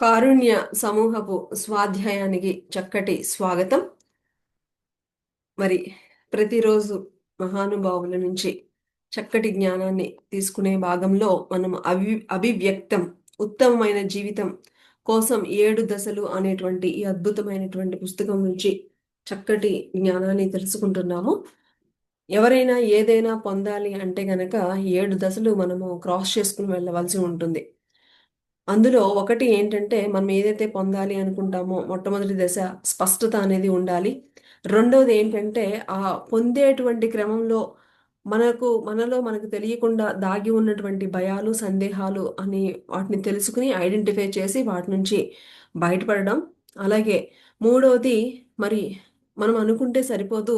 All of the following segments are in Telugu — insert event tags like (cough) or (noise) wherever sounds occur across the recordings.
కారుణ్య సమూహపు స్వాధ్యాయానికి చక్కటి స్వాగతం. మరి ప్రతిరోజు మహానుభావుల నుంచి చక్కటి జ్ఞానాన్ని తీసుకునే భాగంలో మనం అవి అభివ్యక్తం ఉత్తమమైన జీవితం కోసం ఏడు దశలు అనేటువంటి ఈ అద్భుతమైనటువంటి పుస్తకం నుంచి చక్కటి జ్ఞానాన్ని తెలుసుకుంటున్నాము. ఎవరైనా ఏదైనా పొందాలి అంటే గనక ఏడు దశలు మనము క్రాస్ చేసుకుని వెళ్ళవలసి ఉంటుంది. అందులో ఒకటి ఏంటంటే మనం ఏదైతే పొందాలి అనుకుంటామో మొట్టమొదటి దశ స్పష్టత అనేది ఉండాలి. రెండవది ఏంటంటే ఆ పొందేటువంటి క్రమంలో మనకు మనలో మనకు తెలియకుండా దాగి ఉన్నటువంటి భయాలు సందేహాలు అని వాటిని తెలుసుకుని ఐడెంటిఫై చేసి వాటి నుంచి బయటపడడం. అలాగే మూడవది మరి మనం అనుకుంటే సరిపోదు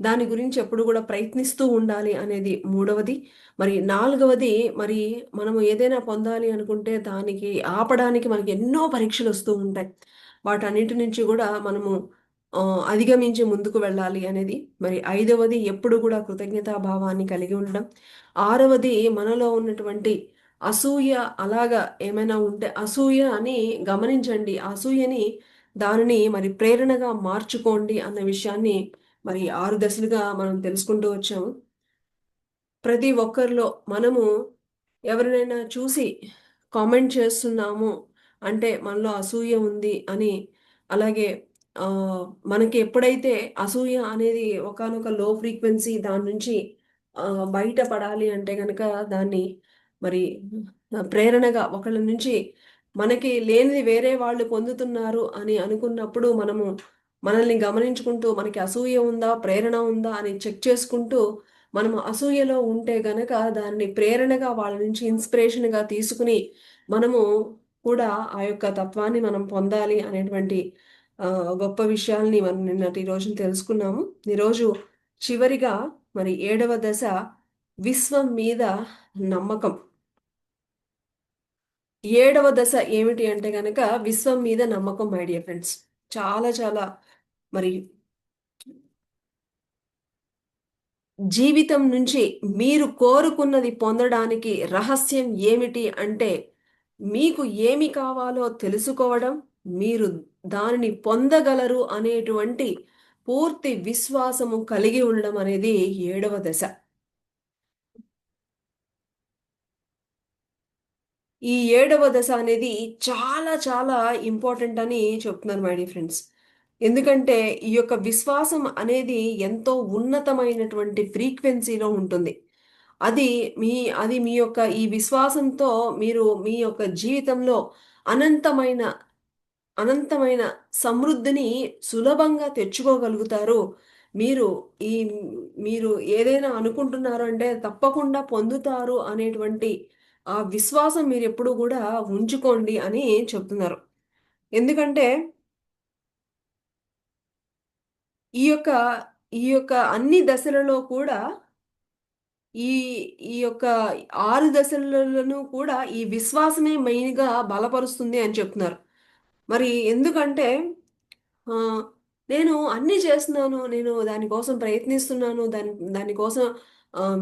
దాని గురించి ఎప్పుడు కూడా ప్రయత్నిస్తూ ఉండాలి అనేది మూడవది. మరి నాలుగవది మరి మనము ఏదైనా పొందాలి అనుకుంటే దానికి ఆపడానికి మనకి ఎన్నో పరీక్షలు వస్తూ ఉంటాయి. వాటన్నిటి నుంచి కూడా మనము అధిగమించి ముందుకు వెళ్ళాలి అనేది. మరి ఐదవది ఎప్పుడు కూడా కృతజ్ఞతాభావాన్ని కలిగి ఉండడం. ఆరవది మనలో ఉన్నటువంటి అసూయ అలాగా ఏమైనా ఉంటే అసూయ అని గమనించండి. అసూయని దానిని మరి ప్రేరణగా మార్చుకోండి అన్న విషయాన్ని మరి ఆరు దశలుగా మనం తెలుసుకుంటూ వచ్చాము. ప్రతి ఒక్కరిలో మనము ఎవరినైనా చూసి కామెంట్ చేస్తున్నాము అంటే మనలో అసూయ ఉంది అని అలాగే మనకి ఎప్పుడైతే అసూయ అనేది ఒకానొక లో ఫ్రీక్వెన్సీ దాని నుంచి బయటపడాలి అంటే కనుక దాన్ని మరి ప్రేరణగా ఒకళ్ళ నుంచి మనకి లేనిది వేరే వాళ్ళు పొందుతున్నారు అని అనుకున్నప్పుడు మనము మనల్ని గమనించుకుంటూ మనకి అసూయ ఉందా ప్రేరణ ఉందా అని చెక్ చేసుకుంటూ మనం అసూయలో ఉంటే గనక దాన్ని ప్రేరణగా వాళ్ళ నుంచి ఇన్స్పిరేషన్గా తీసుకుని మనము కూడా ఆ యొక్క తత్వాన్ని మనం పొందాలి అనేటువంటి గొప్ప విషయాల్ని మనం నిన్నటి రోజున తెలుసుకున్నాము. ఈరోజు చివరిగా మరి ఏడవ దశ విశ్వం మీద నమ్మకం. ఏడవ దశ ఏమిటి అంటే కనుక విశ్వం మీద నమ్మకం మై డియర్ ఫ్రెండ్స్ చాలా చాలా మరి జీవితం నుంచి మీరు కోరుకున్నది పొందడానికి రహస్యం ఏమిటి అంటే మీకు ఏమి కావాలో తెలుసుకోవడం మీరు దానిని పొందగలరు అనేటువంటి పూర్తి విశ్వాసము కలిగి ఉండడం అనేది ఏడవ దశ. ఈ ఏడవ దశ అనేది చాలా చాలా ఇంపార్టెంట్ అని చెప్తున్నారు మై డియర్ ఫ్రెండ్స్ ఎందుకంటే ఈ యొక్క విశ్వాసం అనేది ఎంతో ఉన్నతమైనటువంటి ఫ్రీక్వెన్సీలో ఉంటుంది. అది మీ అది మీ యొక్క ఈ విశ్వాసంతో మీరు మీ యొక్క జీవితంలో అనంతమైన అనంతమైన సమృద్ధిని సులభంగా తెచ్చుకోగలుగుతారు. మీరు ఈ మీరు ఏదైనా అనుకుంటున్నారు అంటే తప్పకుండా పొందుతారు అనేటువంటి ఆ విశ్వాసం మీరు ఎప్పుడు కూడా ఉంచుకోండి అని చెప్తున్నారు. ఎందుకంటే ఈ యొక్క ఈ యొక్క అన్ని దశలలో కూడా ఈ ఈ యొక్క ఆరు దశలను కూడా ఈ విశ్వాసమే మెయిన్గా బలపరుస్తుంది అని చెప్తున్నారు. మరి ఎందుకంటే నేను అన్నీ చేస్తున్నాను నేను దానికోసం ప్రయత్నిస్తున్నాను దాని దానికోసం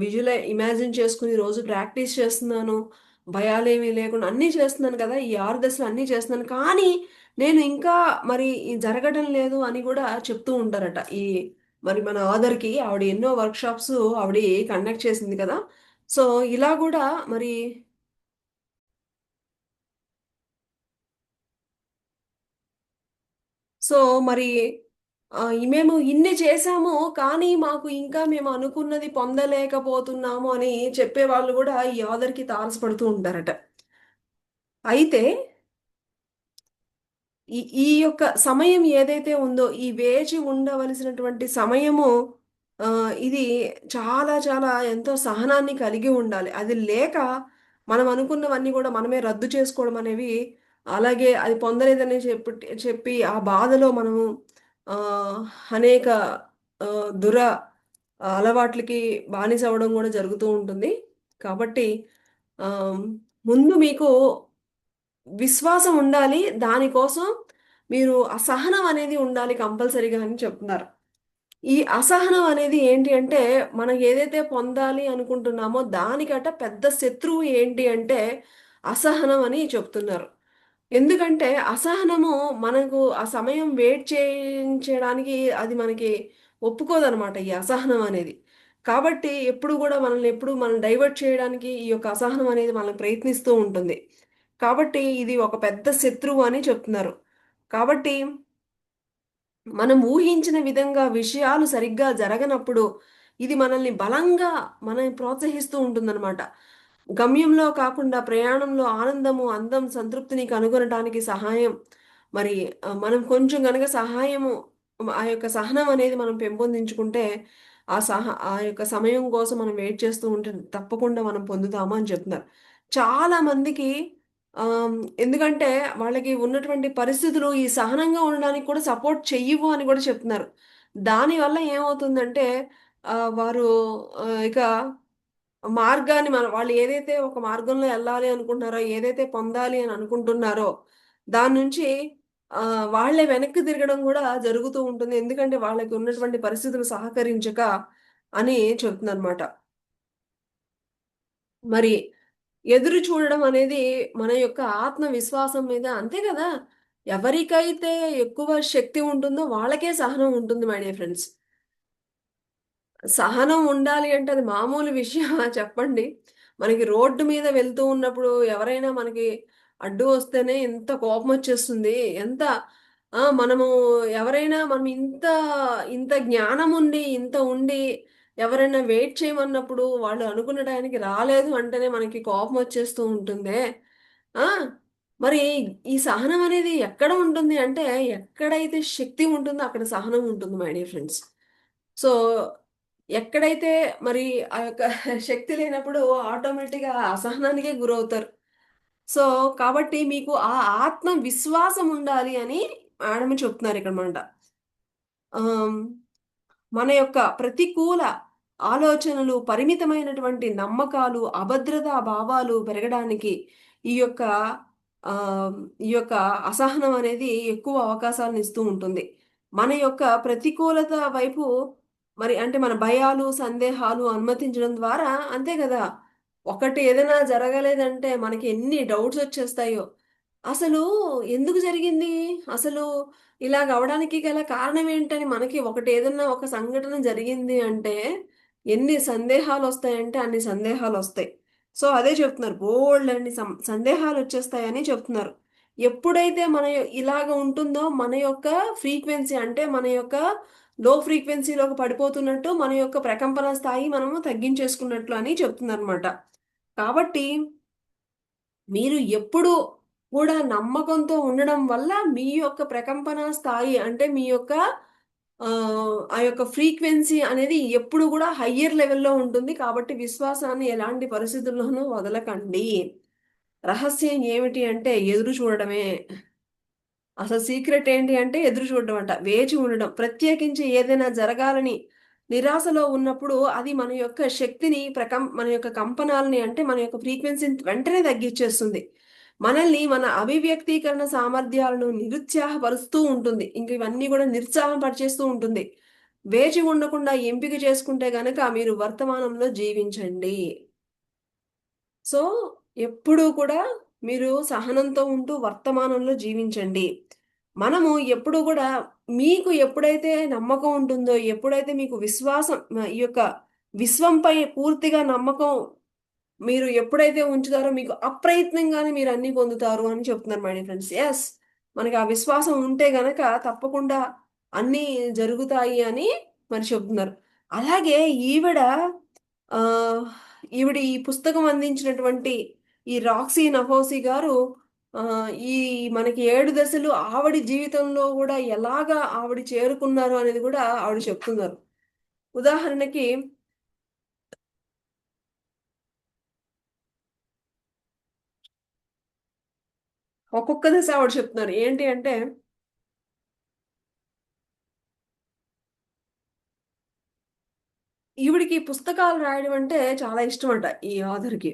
విజువలై ఇమాజిన్ చేసుకుని రోజు ప్రాక్టీస్ చేస్తున్నాను భయాలేమీ లేకుండా అన్నీ చేస్తున్నాను కదా ఈ ఆరు దశలు అన్నీ చేస్తున్నాను. కానీ నేను ఇంకా మరి జరగడం లేదు అని కూడా చెప్తూ ఉంటారట. ఈ మరి మన ఆదర్కి ఆవిడ ఎన్నో వర్క్షాప్స్ ఆవిడ కండక్ట్ చేసింది కదా. సో ఇలా కూడా మరి సో మరి మేము ఇన్ని చేశాము కానీ మాకు ఇంకా మేము అనుకున్నది పొందలేకపోతున్నాము అని చెప్పే వాళ్ళు కూడా ఈ ఆదర్కి తారసపడుతూ ఉంటారట. అయితే ఈ ఈ యొక్క సమయం ఏదైతే ఉందో ఈ వేచి ఉండవలసినటువంటి సమయము ఇది చాలా చాలా ఎంతో సహనాన్ని కలిగి ఉండాలి. అది లేక మనం అనుకున్నవన్నీ కూడా మనమే రద్దు చేసుకోవడం అనేవి అలాగే అది పొందలేదని చెప్పి చెప్పి ఆ బాధలో మనము అనేక దుర అలవాట్లకి బానిస అవ్వడం కూడా జరుగుతూ ఉంటుంది. కాబట్టి ముందు మీకు విశ్వాసం ఉండాలి. దానికోసం మీరు అసహనం అనేది ఉండాలి కంపల్సరీగా అని చెప్తున్నారు. ఈ అసహనం అనేది ఏంటి అంటే మనం ఏదైతే పొందాలి అనుకుంటున్నామో దానికట పెద్ద శత్రువు ఏంటి అంటే అసహనం అని చెప్తున్నారు. ఎందుకంటే అసహనము మనకు ఆ సమయం వెయిట్ చేయించడానికి అది మనకి ఒప్పుకోదనమాట ఈ అసహనం అనేది. కాబట్టి ఎప్పుడు కూడా మనల్ని ఎప్పుడు మనం డైవర్ట్ చేయడానికి ఈ యొక్క అసహనం అనేది మనల్ని ప్రయత్నిస్తూ ఉంటుంది. కాబట్టి ఇది ఒక పెద్ద శత్రువు అని చెప్తున్నారు. కాబట్టి మనం ఊహించిన విధంగా విషయాలు సరిగ్గా జరగనప్పుడు ఇది మనల్ని బలంగా మనల్ని ప్రోత్సహిస్తూ ఉంటుందన్నమాట. గమ్యంలో కాకుండా ప్రయాణంలో ఆనందము అందం సంతృప్తిని కనుగొనటానికి సహాయం. మరి మనం కొంచెం కనుక సహాయము ఆ యొక్క సహనం అనేది మనం పెంపొందించుకుంటే ఆ సహ ఆ యొక్క సమయం కోసం మనం వెయిట్ చేస్తూ ఉంటే తప్పకుండా మనం పొందుతామా అని చెప్తున్నారు. చాలా మందికి ఆమ్, ఎందుకంటే వాళ్ళకి ఉన్నటువంటి పరిస్థితులు ఈ సహనంగా ఉండడానికి కూడా సపోర్ట్ చెయ్యవు అని కూడా చెప్తున్నారు. దానివల్ల ఏమవుతుందంటే వారు ఇక మార్గాన్ని మన వాళ్ళు ఏదైతే ఒక మార్గంలో వెళ్ళాలి అనుకుంటున్నారో ఏదైతే పొందాలి అని అనుకుంటున్నారో దాని నుంచి వాళ్ళే వెనక్కి తిరగడం కూడా జరుగుతూ ఉంటుంది. ఎందుకంటే వాళ్ళకి ఉన్నటువంటి పరిస్థితులు సహకరించక అని చెప్తుందన్నమాట మరి ఎదురు చూడడం అనేది మన యొక్క ఆత్మవిశ్వాసం మీద అంతే కదా? ఎవరికైతే ఎక్కువ శక్తి ఉంటుందో వాళ్ళకే సహనం ఉంటుంది మై డియర్ ఫ్రెండ్స్. సహనం ఉండాలి అంటే అది మామూలు విషయం (laughs) చెప్పండి. మనకి రోడ్డు మీద వెళ్తూ ఉన్నప్పుడు ఎవరైనా మనకి అడ్డు వస్తేనే ఎంత కోపం వచ్చేస్తుంది ఎంత మనము ఎవరైనా మనం ఇంత ఇంత జ్ఞానం ఉండి ఇంత ఉండి ఎవరైనా వెయిట్ చేయమన్నప్పుడు వాళ్ళు అనుకున్న టైంకి రాలేదు అంటేనే మనకి కోపం వచ్చేస్తూ ఉంటుందే. మరి ఈ సహనం అనేది ఎక్కడ ఉంటుంది అంటే ఎక్కడైతే శక్తి ఉంటుందో అక్కడ సహనం ఉంటుంది మై డియర్ ఫ్రెండ్స్. సో ఎక్కడైతే మరి ఆ యొక్క (laughs) శక్తి లేనప్పుడు ఆటోమేటిక్గా అసహనానికే గురవుతారు. సో కాబట్టి మీకు ఆ ఆత్మ విశ్వాసం ఉండాలి అని మేడం చెప్తున్నారు ఇక్కడ మాట. మన యొక్క ప్రతికూల ఆలోచనలు పరిమితమైనటువంటి నమ్మకాలు అభద్రతా భావాలు పెరగడానికి ఈ యొక్క ఈ యొక్క అసహనం అనేది ఎక్కువ అవకాశాలను ఇస్తూ ఉంటుంది. మన యొక్క ప్రతికూలత వైపు మరి అంటే మన భయాలు సందేహాలు అనుమతించడం ద్వారా అంతే కదా. ఒకటి ఏదైనా జరగలేదంటే మనకి ఎన్ని డౌట్స్ వచ్చేస్తాయో అసలు ఎందుకు జరిగింది? అసలు ఇలాగ అవడానికి గల కారణం ఏంటని మనకి ఒకటి ఏదన్నా ఒక సంఘటన జరిగింది అంటే ఎన్ని సందేహాలు వస్తాయంటే అన్ని సందేహాలు వస్తాయి. సో అదే చెప్తున్నారు. బోల్డ్ అన్ని సం- సందేహాలు వచ్చేస్తాయని చెప్తున్నారు. ఎప్పుడైతే మన ఇలాగ ఉంటుందో మన యొక్క ఫ్రీక్వెన్సీ అంటే మన యొక్క లో ఫ్రీక్వెన్సీలోకి పడిపోతున్నట్టు మన యొక్క ప్రకంపన స్థాయి మనము తగ్గించేసుకున్నట్లు అని చెప్తున్నారు అనమాట కాబట్టి మీరు ఎప్పుడు కూడా నమ్మకంతో ఉండడం వల్ల మీ యొక్క ప్రకంపన స్థాయి అంటే మీ యొక్క ఆ, యొక్క ఫ్రీక్వెన్సీ అనేది ఎప్పుడు కూడా హయ్యర్ లెవెల్లో ఉంటుంది. కాబట్టి విశ్వాసాన్ని ఎలాంటి పరిస్థితుల్లోనూ వదలకండి. రహస్యం ఏమిటి అంటే ఎదురు చూడడమే. అసలు సీక్రెట్ ఏంటి అంటే ఎదురు చూడడం అంట. వేచి ఉండడం. ప్రత్యేకించి ఏదైనా జరగాలని నిరాశలో ఉన్నప్పుడు అది మన యొక్క శక్తిని ప్రకం మన యొక్క కంపనాలని అంటే మన యొక్క ఫ్రీక్వెన్సీని వెంటనే తగ్గించేస్తుంది మనల్ని మన అభివ్యక్తీకరణ సామర్థ్యాలను నిరుత్సాహపరుస్తూ ఉంటుంది. ఇంక ఇవన్నీ కూడా నిరుత్సాహం పరిచేస్తూ ఉంటుంది. వేచి ఉండకుండా ఎంపిక చేసుకుంటే గనక మీరు వర్తమానంలో జీవించండి. సో ఎప్పుడూ కూడా మీరు సహనంతో ఉంటూ వర్తమానంలో జీవించండి. మనము ఎప్పుడు కూడా మీకు ఎప్పుడైతే నమ్మకం ఉంటుందో ఎప్పుడైతే మీకు విశ్వాసం ఈ యొక్క విశ్వంపై పూర్తిగా నమ్మకం మీరు ఎప్పుడైతే ఉంచుతారో మీకు అప్రయత్నంగానే మీరు అన్ని పొందుతారు అని చెప్తున్నారు మై ఫ్రెండ్స్ ఎస్ మనకి ఆ విశ్వాసం ఉంటే గనక తప్పకుండా అన్నీ జరుగుతాయి అని మరి చెప్తున్నారు. అలాగే ఈవిడ ఆ ఈవిడ ఈ పుస్తకం అందించినటువంటి ఈ రాక్సీ నఫోసి గారు ఆ ఈ మనకి ఏడు దశలు ఆవిడ జీవితంలో కూడా ఎలాగా ఆవిడ చేరుకున్నారు అనేది కూడా ఆవిడ చెప్తున్నారు. ఉదాహరణకి ఒక్కొక్క దశ ఆవిడ చెప్తున్నారు. ఏంటి అంటే ఈవిడికి పుస్తకాలు రాయడం అంటే చాలా ఇష్టం అంట ఈ ఆథర్కి.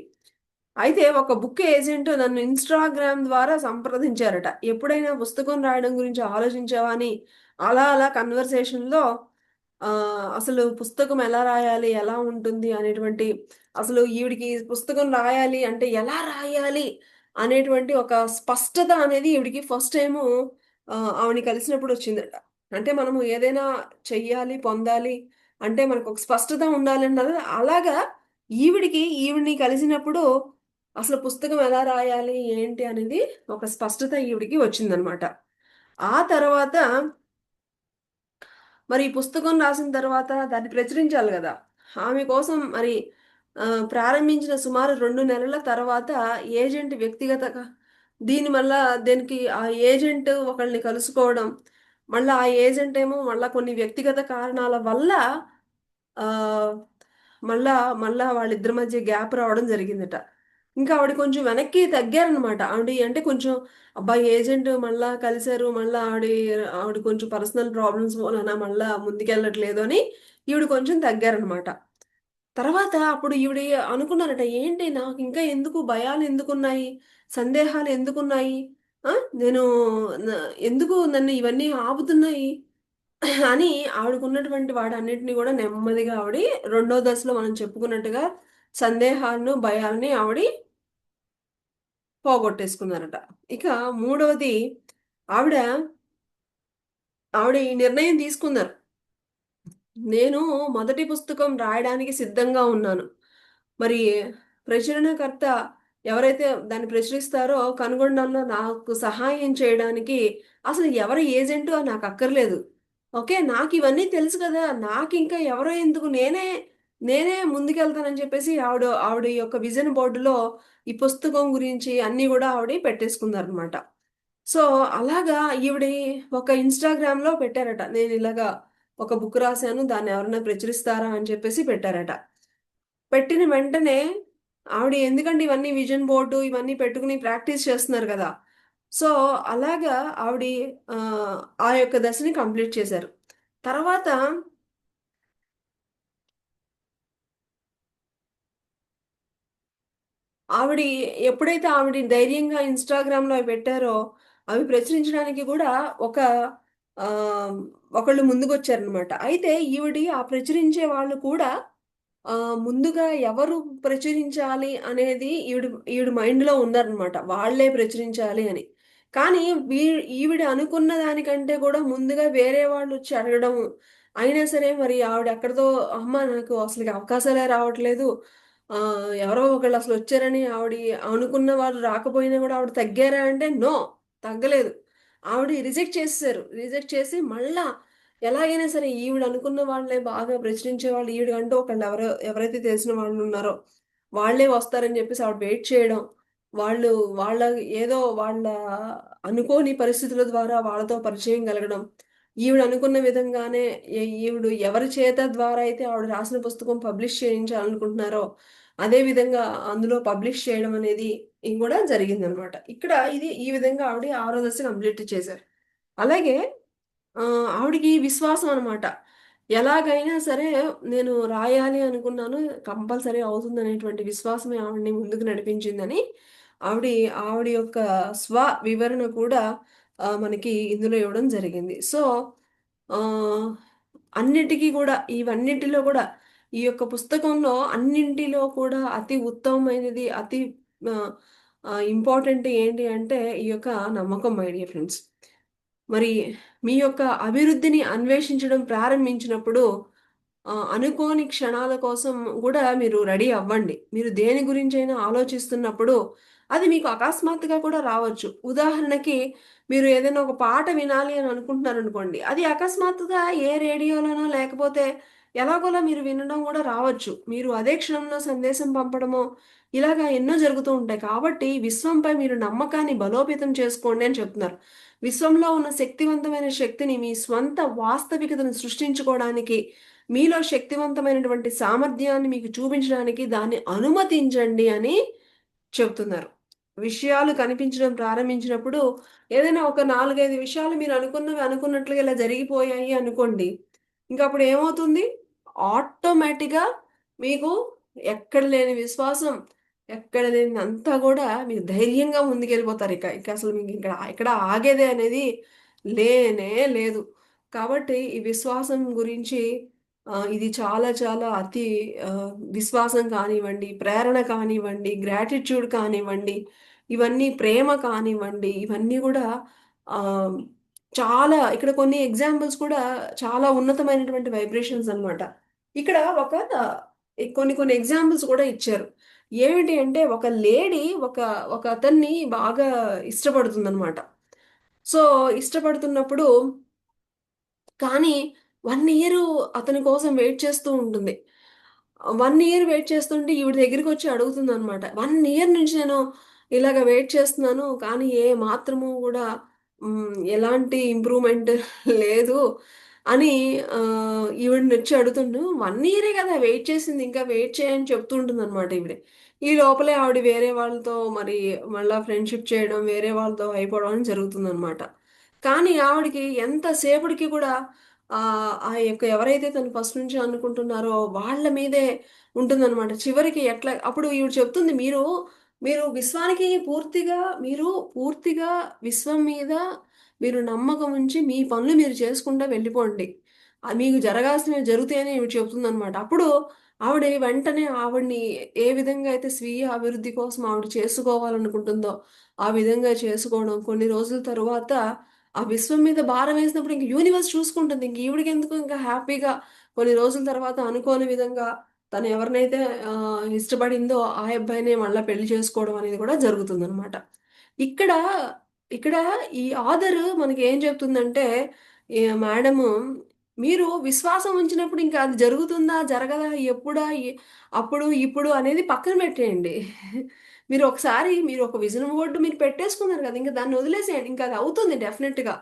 అయితే ఒక బుక్ ఏజెంట్ నన్ను ఇన్స్టాగ్రామ్ ద్వారా సంప్రదించారట. ఎప్పుడైనా పుస్తకం రాయడం గురించి ఆలోచించావా అని? అలా అలా కన్వర్సేషన్లో అసలు పుస్తకం ఎలా రాయాలి? ఎలా ఉంటుంది? అనేటువంటి అసలు ఈవిడికి పుస్తకం రాయాలి అంటే ఎలా రాయాలి? అనేటువంటి ఒక స్పష్టత అనేది ఈవిడికి ఫస్ట్ టైము ఆవిని కలిసినప్పుడు వచ్చిందట. అంటే మనము ఏదైనా చెయ్యాలి పొందాలి అంటే మనకు ఒక స్పష్టత ఉండాలి అన్నది అలాగా ఈవిడికి ఈవిడిని కలిసినప్పుడు అసలు పుస్తకం ఎలా రాయాలి ఏంటి అనేది ఒక స్పష్టత ఈవిడికి వచ్చిందనమాట ఆ తర్వాత మరి ఈ పుస్తకం రాసిన తర్వాత దాన్ని ప్రచురించాలి కదా. ఆమె కోసం మరి ప్రారంభించిన సుమారు రెండు నెలల తర్వాత ఏజెంట్ వ్యక్తిగత దీని మళ్ళా దీనికి ఆ ఏజెంట్ ఒకళ్ళని కలుసుకోవడం మళ్ళీ ఆ ఏజెంట్ ఏమో మళ్ళీ కొన్ని వ్యక్తిగత కారణాల వల్ల మళ్ళా మళ్ళా వాళ్ళిద్దరి మధ్య గ్యాప్ రావడం జరిగిందట. ఇంకా ఆవిడ కొంచెం వెనక్కి తగ్గారనమాట ఆవిడ అంటే కొంచెం అబ్బాయి ఏజెంట్ మళ్ళా కలిశారు మళ్ళీ ఆవిడ ఆవిడ కొంచెం పర్సనల్ ప్రాబ్లమ్స్ వలన మళ్ళా ముందుకెళ్ళట్లేదు అని ఈవిడ కొంచెం తగ్గారనమాట తర్వాత అప్పుడు ఈవిడ అనుకున్నారట ఏంటి నాకు ఇంకా ఎందుకు భయాలు ఎందుకున్నాయి? సందేహాలు ఎందుకున్నాయి? నేను ఎందుకు నన్ను ఇవన్నీ ఆపుతున్నాయి? అని ఆవిడకున్నటువంటి వాడన్నిటిని కూడా నెమ్మదిగా ఆవిడ రెండో దశలో మనం చెప్పుకున్నట్టుగా సందేహాలను భయాలని ఆవిడ పోగొట్టేసుకున్నారట. ఇక మూడవది ఆవిడ ఆవిడ ఈ నిర్ణయం తీసుకున్నారు. నేను మొదటి పుస్తకం రాయడానికి సిద్ధంగా ఉన్నాను. మరి ప్రచురణకర్త ఎవరైతే దాన్ని ప్రచురిస్తారో కనుగొనడంలో నాకు సహాయం చేయడానికి అసలు ఎవరి ఏజెంటు నాకు అక్కర్లేదు. ఓకే నాకు ఇవన్నీ తెలుసు కదా నాకు ఇంకా ఎవరో ఎందుకు నేనే నేనే ముందుకెళ్తానని చెప్పేసి ఆవిడ ఆవిడ యొక్క విజన్ బోర్డులో ఈ పుస్తకం గురించి అన్నీ కూడా ఆవిడ పెట్టేసుకున్నారనమాట సో అలాగా ఈవిడ ఒక ఇన్స్టాగ్రామ్లో పెట్టారట. నేను ఇలాగా ఒక బుక్ రాశాను దాన్ని ఎవరైనా ప్రచురిస్తారా అని చెప్పేసి పెట్టారట. పెట్టిన వెంటనే ఆవిడ ఎందుకంటే ఇవన్నీ విజన్ బోర్డు ఇవన్నీ పెట్టుకుని ప్రాక్టీస్ చేస్తున్నారు కదా? సో అలాగా ఆవిడ ఆ యొక్క దశని కంప్లీట్ చేశారు. తర్వాత ఆవిడ ఎప్పుడైతే ఆవిడ ధైర్యంగా ఇన్స్టాగ్రామ్లో పెట్టారో అవి ప్రచురించడానికి కూడా ఒక ఒకళ్ళు ముందుకు వచ్చారనమాట అయితే ఈవిడి ఆ ప్రచురించే వాళ్ళు కూడా ముందుగా ఎవరు ప్రచురించాలి అనేది ఈవిడ ఈవిడ మైండ్లో ఉన్నారనమాట వాళ్ళే ప్రచురించాలి అని. కానీ వీ ఈవిడ అనుకున్న దానికంటే కూడా ముందుగా వేరే వాళ్ళు వచ్చి అడగడం అయినా సరే మరి ఆవిడ ఎక్కడితో అమ్మ నాకు అసలు అవకాశాలే రావట్లేదు. ఎవరో ఒకళ్ళు అసలు వచ్చారని ఆవిడ అనుకున్న వాళ్ళు రాకపోయినా కూడా ఆవిడ తగ్గారా? అంటే నో తగ్గలేదు. ఆవిడ రిజెక్ట్ చేశారు రిజెక్ట్ చేసి మళ్ళా ఎలాగైనా సరే ఈవిడ అనుకున్న వాళ్ళే బాగా ప్రచురించే వాళ్ళు ఈవిడ అంటూ ఒకళ్ళు ఎవరో ఎవరైతే తెలిసిన వాళ్ళు ఉన్నారో వాళ్ళే వస్తారని చెప్పేసి ఆవిడ వెయిట్ చేయడం వాళ్ళు వాళ్ళ ఏదో వాళ్ళ అనుకోని పరిస్థితుల ద్వారా వాళ్ళతో పరిచయం కలగడం ఈవిడ అనుకున్న విధంగానే ఈవిడు ఎవరి చేత ద్వారా అయితే ఆవిడ రాసిన పుస్తకం పబ్లిష్ చేయించాలనుకుంటున్నారో అదే విధంగా అందులో పబ్లిష్ చేయడం అనేది కూడా జరిగింది అనమాట ఇక్కడ ఇది ఈ విధంగా ఆవిడ ఆరో దశ కంప్లీట్ చేశారు. అలాగే ఆవిడికి విశ్వాసం అనమాట. ఎలాగైనా సరే నేను రాయాలి అనుకున్నాను కంపల్సరీ అవుతుంది అనేటువంటి విశ్వాసమే ఆవిడని ముందుకు నడిపించిందని ఆవిడ ఆవిడ యొక్క స్వ వివరణ కూడా మనకి ఇందులో ఇవ్వడం జరిగింది. సో అన్నిటికీ కూడా ఇవన్నిటిలో కూడా ఈ యొక్క పుస్తకంలో అన్నింటిలో కూడా అతి ఉత్తమమైనది అతి ఇంపార్టెంట్ ఏంటి అంటే ఈ యొక్క నమ్మకం మై డియర్ ఫ్రెండ్స్ మరి మీ యొక్క అభివృద్ధిని అన్వేషించడం ప్రారంభించినప్పుడు అనుకోని క్షణాల కోసం కూడా మీరు రెడీ అవ్వండి. మీరు దేని గురించైనా ఆలోచిస్తున్నప్పుడు అది మీకు అకస్మాత్తుగా కూడా రావచ్చు. ఉదాహరణకి మీరు ఏదైనా ఒక పాట వినాలి అని అనుకుంటున్నారు అనుకోండి అది అకస్మాత్తుగా ఏ రేడియోలోనో లేకపోతే ఎలాగోలా మీరు వినడం కూడా రావచ్చు. మీరు అదే క్షణంలో సందేశం పంపడమో ఇలాగా ఎన్నో జరుగుతూ ఉంటాయి. కాబట్టి విశ్వంపై మీరు నమ్మకాన్ని బలోపేతం చేసుకోండి అని చెప్తున్నారు. విశ్వంలో ఉన్న శక్తివంతమైన శక్తిని మీ స్వంత వాస్తవికతను సృష్టించుకోవడానికి మీలో శక్తివంతమైనటువంటి సామర్థ్యాన్ని మీకు చూపించడానికి దాన్ని అనుమతించండి అని చెబుతున్నారు విషయాలు కనిపించడం ప్రారంభించినప్పుడు ఏదైనా ఒక నాలుగైదు విషయాలు మీరు అనుకున్నవి అనుకున్నట్లుగా ఇలా జరిగిపోయాయి అనుకోండి ఇంకా అప్పుడు ఏమవుతుంది? ఆటోమేటిక్గా మీకు ఎక్కడ లేని విశ్వాసం ఎక్కడ లేని అంతా కూడా మీరు ధైర్యంగా ముందుకెళ్ళిపోతారు. ఇక ఇక అసలు మీకు ఇక్కడ ఇక్కడ ఆగేదే అనేది లేనే లేదు. కాబట్టి ఈ విశ్వాసం గురించి ఇది చాలా చాలా అతి విశ్వాసం కానివ్వండి ప్రేరణ కానివ్వండి గ్రాటిట్యూడ్ కానివ్వండి ఇవన్నీ ప్రేమ కానివ్వండి ఇవన్నీ కూడా చాలా ఇక్కడ కొన్ని ఎగ్జాంపుల్స్ కూడా చాలా ఉన్నతమైనటువంటి వైబ్రేషన్స్ అన్నమాట. ఇక్కడ ఒక కొన్ని కొన్ని ఎగ్జాంపుల్స్ కూడా ఇచ్చారు. ఏమిటి అంటే ఒక లేడీ ఒక ఒక అతన్ని బాగా ఇష్టపడుతుందనమాట సో ఇష్టపడుతున్నప్పుడు కానీ వన్ ఇయర్ అతని కోసం వెయిట్ చేస్తూ ఉంటుంది. వన్ ఇయర్ వెయిట్ చేస్తుంటే ఈవిడ దగ్గరికి వచ్చి అడుగుతుంది అనమాట వన్ ఇయర్ నుంచి నేను ఇలాగ వెయిట్ చేస్తున్నాను కానీ ఏ మాత్రము కూడా ఎలాంటి ఇంప్రూవ్మెంట్ లేదు. అని ఈవిడ ఈవిడని వచ్చి అడుగుతుండు వన్ ఇయరే కదా వెయిట్ చేసింది ఇంకా వెయిట్ చేయని చెప్తుంటుంది అనమాట ఈవిడ. ఈ లోపలే ఆవిడ వేరే వాళ్ళతో మరి మళ్ళీ ఫ్రెండ్షిప్ చేయడం వేరే వాళ్ళతో అయిపోవడం అని జరుగుతుంది అనమాట కానీ ఆవిడకి ఎంతసేపటికి కూడా ఆ ఆ యొక్క ఎవరైతే తను ఫస్ట్ నుంచి అనుకుంటున్నారో వాళ్ళ మీదే ఉంటుందన్నమాట. చివరికి ఎట్లా అప్పుడు ఈవిడ చెప్తుంది మీరు మీరు విశ్వానికి పూర్తిగా మీరు పూర్తిగా విశ్వం మీద మీరు నమ్మకం ఉంచి మీ పనులు మీరు చేసుకుంటూ వెళ్ళిపోండి. మీకు జరగాల్సినవి జరుగుతాయని ఈవిడ చెబుతుందనమాట అనమాట అప్పుడు ఆవిడ వెంటనే ఆవిడ్ని ఏ విధంగా అయితే స్వీయ అభివృద్ధి కోసం ఆవిడ చేసుకోవాలనుకుంటుందో ఆ విధంగా చేసుకోవడం. కొన్ని రోజుల తర్వాత ఆ విశ్వం మీద భారం వేసినప్పుడు ఇంక యూనివర్స్ చూసుకుంటుంది. ఇంక ఈవిడికి ఎందుకు ఇంకా హ్యాపీగా కొన్ని రోజుల తర్వాత అనుకోని విధంగా తను ఎవరినైతే ఇష్టపడిందో ఆ అబ్బాయినే మళ్ళీ పెళ్ళి చేసుకోవడం అనేది కూడా జరుగుతుంది అనమాట ఇక్కడ ఇక్కడ ఈ ఆధర్ మనకి ఏం చెప్తుందంటే మేడము మీరు విశ్వాసం ఉంచినప్పుడు ఇంకా అది జరుగుతుందా జరగదా ఎప్పుడా అప్పుడు ఇప్పుడు అనేది పక్కన పెట్టేయండి. మీరు ఒకసారి మీరు ఒక విజన్ బోర్డు మీరు పెట్టేసుకున్నారు కదా ఇంకా దాన్ని వదిలేసేయండి. ఇంకా అది అవుతుంది డెఫినెట్గా.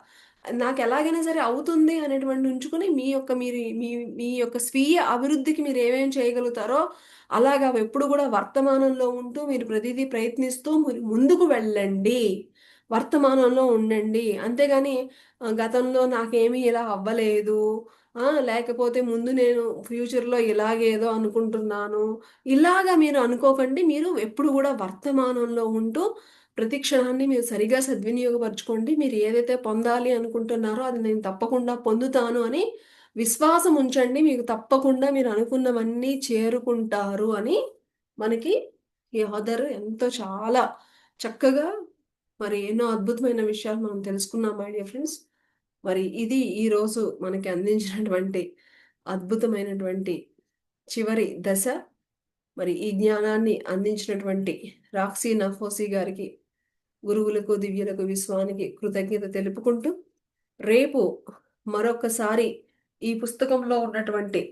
నాకు ఎలాగైనా సరే అవుతుంది అనేటువంటి ఉంచుకొని మీ యొక్క మీరు మీ మీ యొక్క స్వీయ అభివృద్ధికి మీరు ఏమేమి చేయగలుగుతారో అలాగా ఎప్పుడు కూడా వర్తమానంలో ఉంటూ మీరు ప్రతిదీ ప్రయత్నిస్తూ మీరు ముందుకు వెళ్ళండి. వర్తమానంలో ఉండండి. అంతేగాని గతంలో నాకేమీ ఇలా అవ్వలేదు. లేకపోతే ముందు నేను ఫ్యూచర్లో ఇలాగేదో అనుకుంటున్నాను. ఇలాగా మీరు అనుకోకండి. మీరు ఎప్పుడు కూడా వర్తమానంలో ఉంటూ ప్రతి క్షణాన్ని మీరు సరిగా సద్వినియోగపరచుకోండి. మీరు ఏదైతే పొందాలి అనుకుంటున్నారో అది నేను తప్పకుండా పొందుతాను అని విశ్వాసం ఉంచండి. మీకు తప్పకుండా మీరు అనుకున్నవన్నీ చేరుకుంటారు అని మనకి ఈ ఆధర్ ఎంతో చాలా చక్కగా మరి ఎన్నో అద్భుతమైన విషయాలు మనం తెలుసుకున్నాం మై డియర్ ఫ్రెండ్స్ మరి ఇది ఈరోజు మనకి అందించినటువంటి అద్భుతమైనటువంటి చివరి దశ. మరి ఈ జ్ఞానాన్ని అందించినటువంటి రాక్సీ నఫోసి గారికి గురువులకు దివ్యులకు విశ్వానికి కృతజ్ఞత తెలుపుకుంటూ రేపు మరొకసారి ఈ పుస్తకంలో ఉన్నటువంటి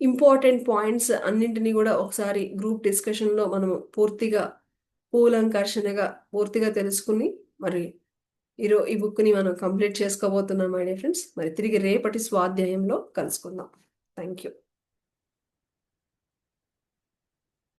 ఇంపార్టెంట్ పాయింట్స్ అన్నింటినీ కూడా ఒకసారి గ్రూప్ డిస్కషన్లో మనము పూర్తిగా కూలంకర్షణగా పూర్తిగా తెలుసుకుని మరి ఈరో ఈ బుక్ని మనం కంప్లీట్ చేసుకోబోతున్నాం మై డియర్ ఫ్రెండ్స్ మరి తిరిగి రేపటి స్వాధ్యాయంలో కలుసుకుందాం. Thank you